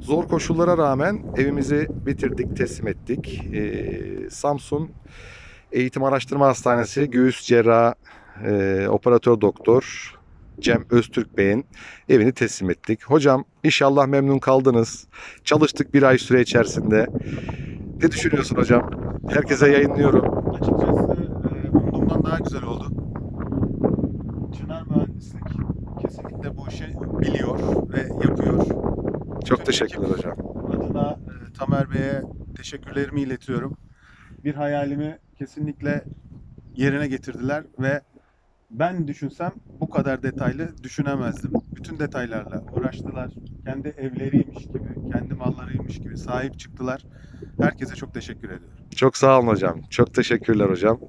Zor koşullara rağmen evimizi bitirdik, teslim ettik. Ee, Samsun Eğitim Araştırma Hastanesi Göğüs Cerrah e, Operatör Doktor Cem Öztürk Bey'in evini teslim ettik. Hocam inşallah memnun kaldınız. Çalıştık bir ay süre içerisinde. Ne düşünüyorsun hocam? Herkese yayınlıyorum. Açıkçası e, daha güzel oldu. Çınar Mühendislik kesinlikle bu işi. Çok teşekkürler hocam. Adına e, Tamer Bey'e teşekkürlerimi iletiyorum. Bir hayalimi kesinlikle yerine getirdiler ve ben düşünsem bu kadar detaylı düşünemezdim. Bütün detaylarla uğraştılar. Kendi evleriymiş gibi, kendi mallarıymış gibi sahip çıktılar. Herkese çok teşekkür ediyorum. Çok sağ olun hocam. Çok teşekkürler hocam.